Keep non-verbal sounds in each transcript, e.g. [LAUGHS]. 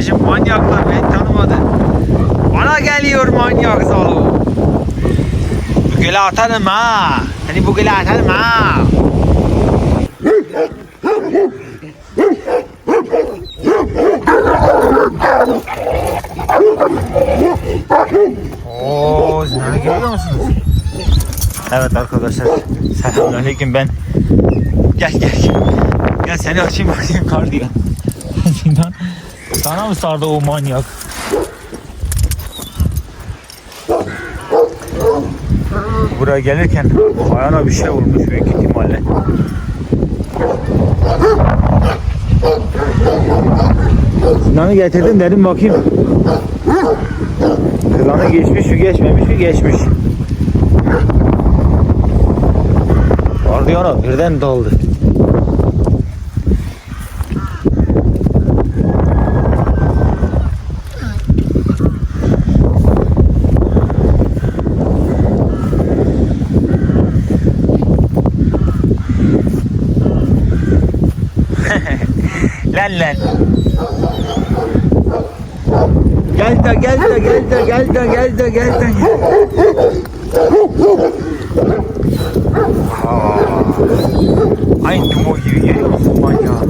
Değiştirmişim manyaklar beni tanımadı. Bana geliyor manyak Zalo. Bu göle atarım ha. Seni bu göle atarım ha. Oo, Zinan'ı görüyor? Evet arkadaşlar. Selamünaleyküm ben. Gel gel gel. Seni açayım bakayım kar diyor. [LAUGHS] Sana mı sardı o manyak? Buraya gelirken ayağına bir şey vurmuş büyük ihtimalle. Sinan'ı getirdim dedim bakayım. Kızanı geçmiş mi geçmemiş mi geçmiş. Vardiyana birden daldı. Lan. Gel de gel de gel de gel de gel de gel de. Aa. Ay tumo gibi geliyor musun manyağı?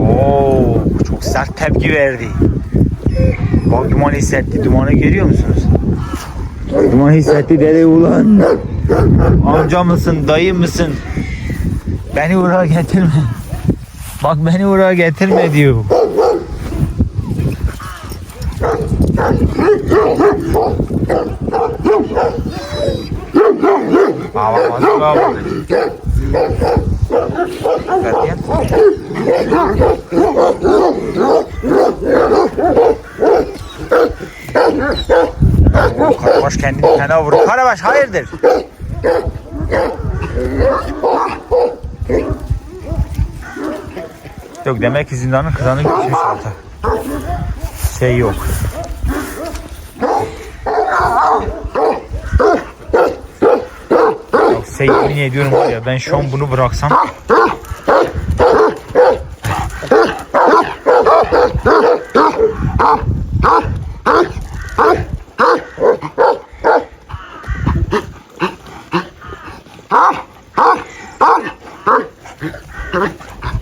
Oo, çok sert tepki verdi. Bak duman hissetti. Dumanı görüyor musunuz? Duman hissetti dedi ulan. Amca mısın, dayı mısın? Beni buraya getirme. Bak beni buraya getirme diyor. Karabaş kendini fena vurdu. Karabaş hayırdır? Yok demek ki zindanın kızanı gitmiş alta. Şey yok. Yok şey yemin ediyorum var ben şu an bunu bıraksam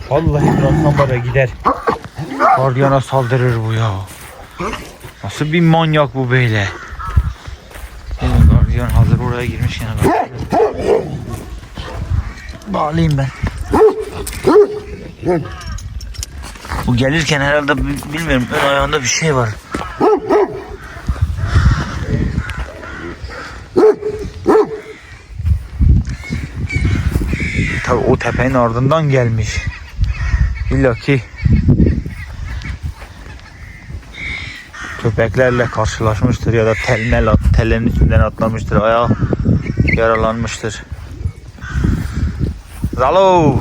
Vallahi birazdan bara gider. Gardiyana saldırır bu ya. Nasıl bir manyak bu böyle? Oğlum gardiyan hazır oraya girmiş yine. Bağlayayım ben. Bu gelirken herhalde bi- bilmiyorum ön ayağında bir şey var. Tabii o tepenin ardından gelmiş. İlla ki köpeklerle karşılaşmıştır ya da telmel at, tellerin üstünden atlamıştır, ayağı yaralanmıştır. Zalo!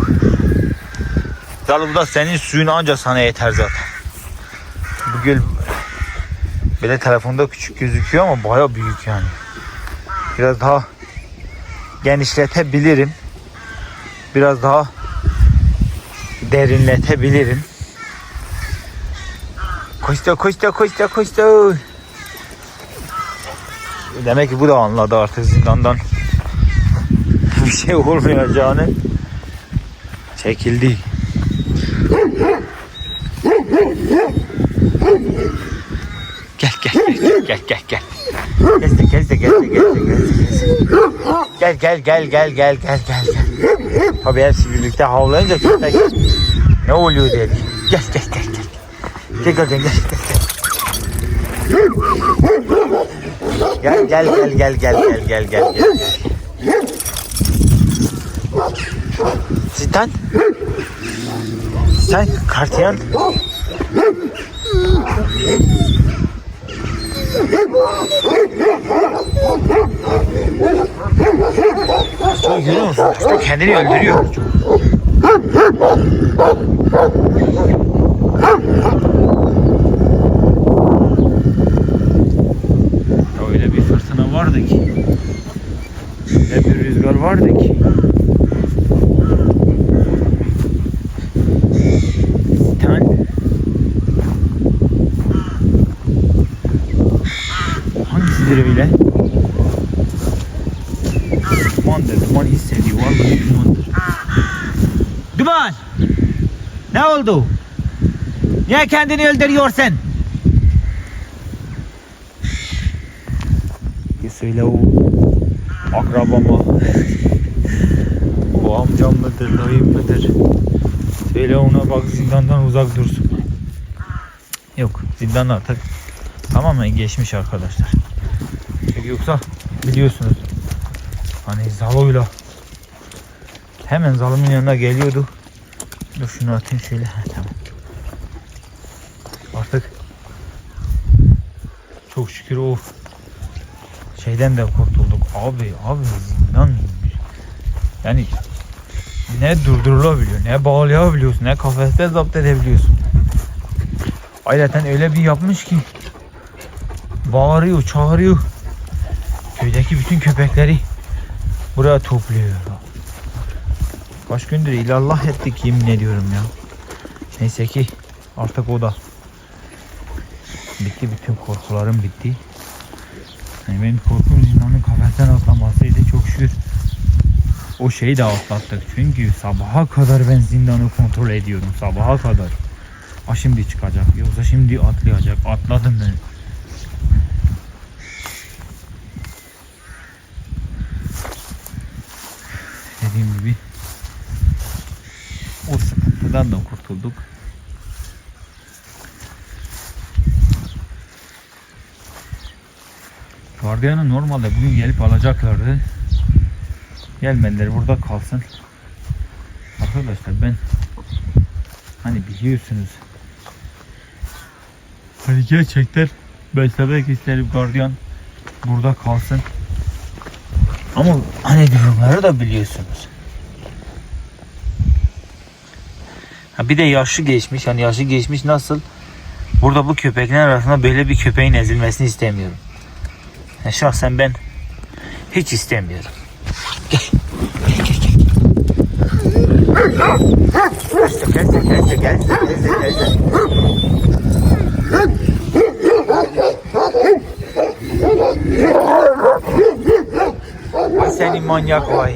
Zalo da senin suyun ancak sana yeter zaten. Bu göl böyle telefonda küçük gözüküyor ama baya büyük yani. Biraz daha genişletebilirim. Biraz daha derinletebilirim. Koşta koşta koşta koşta. Demek ki bu da anladı artık zindandan [LAUGHS] bir şey olmayacağını. Çekildi. Gel gel gel gel gel gel. Gezde gezde gezde gezde gezde Gel gel gel gel gel gel gel gel. Tabii hepsi birlikte havlayınca köpek ne oluyor dedi. Gel gel gel gel. Gel gel gel gel. Gel gel gel gel gel gel gel gel gel. Cidden? Sen kartiyan? Görüyor musun? Hasta kendini öldürüyor. Öyle bir fırtına vardı ki. Ne bir rüzgar vardı ki. Hangisidir bile? Dumandır, duman hissediyor. Vallahi dumandır. Duman! Ne oldu? Niye kendini öldürüyorsun? Bir söyle o akrabama. o amcam mıdır, dayım mıdır? Söyle ona bak zindandan uzak dursun. Yok zindan artık tamamen geçmiş arkadaşlar. Çünkü yoksa biliyorsunuz hani Zalo'yla hemen Zalo'nun yanına geliyordu. Dur şunu atayım şöyle. Ha, tamam. Artık çok şükür o şeyden de kurtulduk. Abi abi zindan yani ne durdurulabiliyor, ne bağlayabiliyorsun, ne kafeste zapt edebiliyorsun. Ayrıca öyle bir yapmış ki bağırıyor, çağırıyor. Köydeki bütün köpekleri buraya topluyor. Kaç gündür ilallah ettik yemin ediyorum ya. Neyse ki artık o da bitti bütün korkularım bitti. Yani benim korkum zindanın kafesten atlamasıydı çok şükür. O şeyi de atlattık. Çünkü sabaha kadar ben zindanı kontrol ediyorum. Sabaha kadar. A şimdi çıkacak. Yoksa şimdi atlayacak. Atladım ben. Dediğim gibi o sıkıntıdan da kurtulduk. Gardiyanı normalde bugün gelip alacaklardı. Gelmediler burada kalsın. Arkadaşlar ben hani biliyorsunuz hani gerçekten beslemek isterim gardiyan burada kalsın. Ama hani durumları da biliyorsunuz. Ha bir de yaşı geçmiş. Hani yaşı geçmiş nasıl? Burada bu köpekler arasında böyle bir köpeğin ezilmesini istemiyorum. Ya şahsen ben hiç istemiyorum. Gel. Gel gel gel. Gel gel gel gel gel gel. Ay seni manyak vay.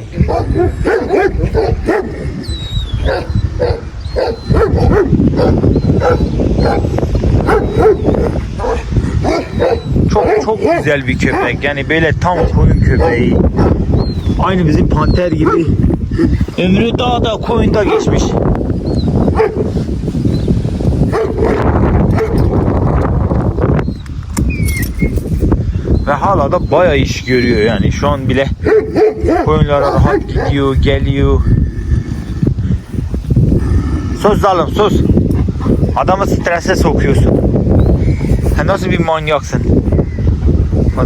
Çok çok güzel bir köpek. Yani böyle tam koyun köpeği. Aynı bizim panter gibi. Ömrü dağda koyunda geçmiş. Ve hala da bayağı iş görüyor yani. Şu an bile koyunlara rahat gidiyor, geliyor. Sus zalim sus. Adamı strese sokuyorsun. Sen nasıl bir manyaksın?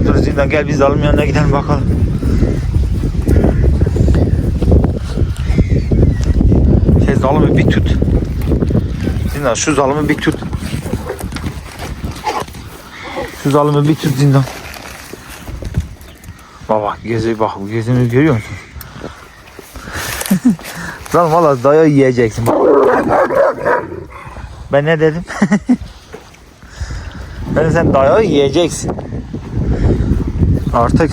Dur zindan gel biz zalim yanına gidelim bakalım. Şey zalimi bir tut. Zindan şu zalimi bir tut. Şu zalimi bir tut zindan. Bak bak bak gözünü görüyor musun? [LAUGHS] Zalim valla daya yiyeceksin bak. Ben ne dedim? [LAUGHS] ben sen dayağı yiyeceksin. Artık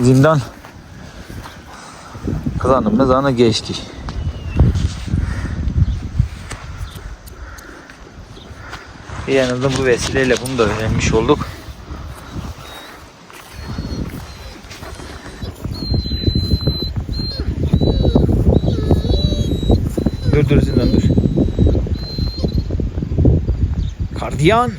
zindan kazanım mezanı geçti. Azından bu vesileyle bunu da öğrenmiş olduk. Dur dur dur. Kardiyan.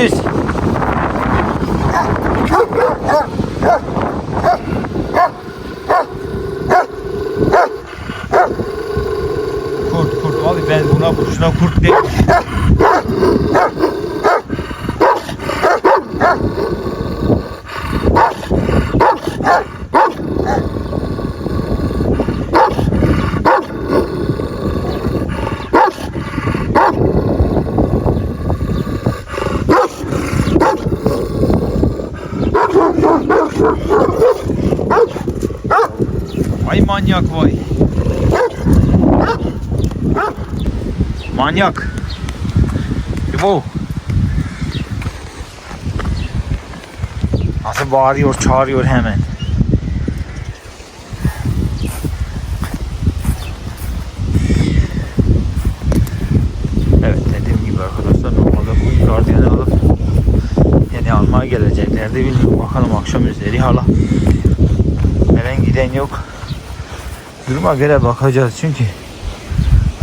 Görüşürüz. Kurt kurt abi ben buna kuşuna kurt değil. Vay manyak vay. Manyak. İbo. Nasıl bağırıyor, çağırıyor hemen. Evet dediğim gibi arkadaşlar normalde bu gardiyanı alıp yeni almaya geleceklerdi bilmiyorum bakalım akşam üzeri hala Gelen giden yok. Duruma göre bakacağız çünkü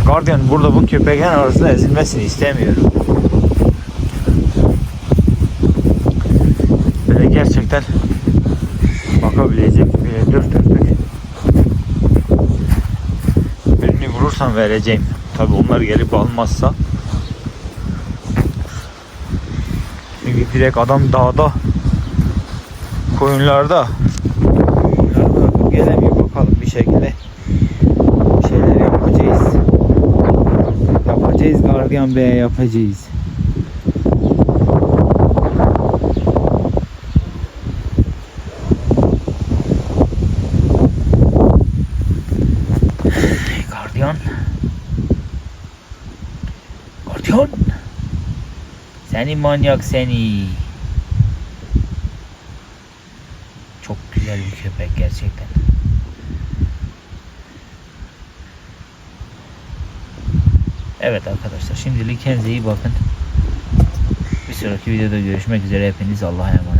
Guardian burada bu köpeklerin arasında ezilmesini istemiyorum. Böyle gerçekten bakabilecek bile dört dörtlük birini vurursam vereceğim. Tabi onlar gelip almazsa çünkü direkt adam dağda koyunlarda koyunları bırakıp gelemiyor bakalım bir şekilde bir şeyler yapacağız. Yapacağız gardiyan beye yapacağız. Seni manyak seni. Çok güzel bir köpek gerçekten. Evet arkadaşlar şimdilik kendinize iyi bakın. Bir sonraki videoda görüşmek üzere hepiniz Allah'a emanet.